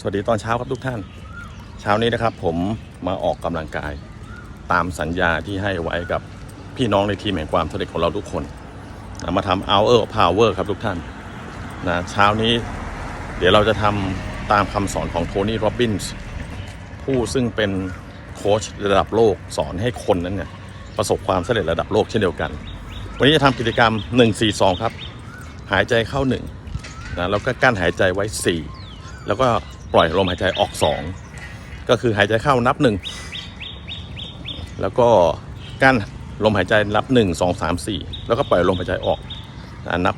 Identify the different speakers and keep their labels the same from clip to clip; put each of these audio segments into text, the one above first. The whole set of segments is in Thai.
Speaker 1: สวัสดีตอนเช้าครับทุกท่าน เช้านี้นะครับผมมาออกกำลังกาย ตามสัญญาที่ให้ไว้กับพี่น้องในทีมแห่งความสำเร็จของเราทุกคนนะมาทำ hour of power ครับทุกท่านนะเช้านี้เดี๋ยวเราจะทำตามคำสอนของโทนี่ โรบินส์ผู้ซึ่งเป็นโค้ชระดับโลกสอนให้คนนั้นเนี่ยประสบความสำเร็จระดับโลกเช่นเดียวกัน วันนี้จะทำกิจกรรม 142 ครับ หายใจเข้า1นะแล้วก็กั้นหายใจไว้ 4 แล้วก็ ปล่อยลมหายใจออก2ก็คือหายใจเข้านับ1แล้วก็กั้นลมหายใจนับ1 2 3 4แล้วก็ปล่อยลมหายใจออกอ่านับ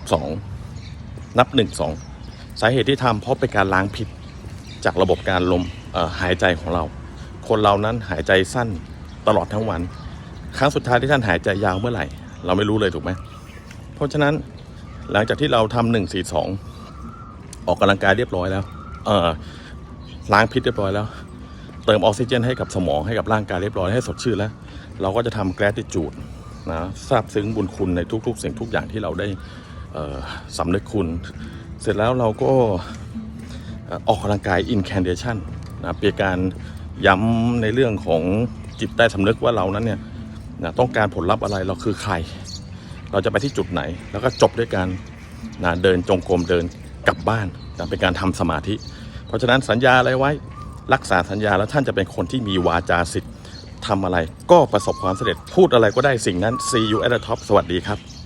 Speaker 1: 2นับ1 2สอสาเหตุที่ทำเพราะเป็นการล้างพิษจากระบบการลมหายใจของเรา คนเรานั้นหายใจสั้นตลอดทั้งวัน ครั้งสุดท้ายที่ท่านหายใจยาวเมื่อไหร่ เราไม่รู้เลยถูกไหมเพราะฉะนั้นหลังจากที่เราทำหนึ่งสี่สองออกกำลังกายเรียบร้อยแล้ว เอ่อล้างพิษเรียบร้อยแล้ว เติมออกซิเจนให้กับสมองให้กับร่างกายเรียบร้อยให้สดชื่นแล้ว เราก็จะทำ gratitude นะซาบซึ้งบุญคุณในทุก ๆ สิ่งทุกอย่างที่เราได้สำนึกคุณ เสร็จแล้วเราก็ออกกำลังกาย incantation นะเป็นการย้ำในเรื่องของจิตใต้สำนึกว่าเรานั้นเนี่ยนะต้องการผลลัพธ์อะไรเราคือใคร เราจะไปที่จุดไหน แล้วก็จบด้วยการนะเดินจงกรมเดิน กลับบ้านเป็นการทำสมาธิ เพราะฉะนั้นสัญญาอะไรไว้ รักษาสัญญาแล้วท่านจะเป็นคนที่มีวาจาสิทธิ์ทำอะไร ก็ประสบความสำเร็จพูดอะไรก็ได้สิ่งนั้น see you at the top สวัสดีครับ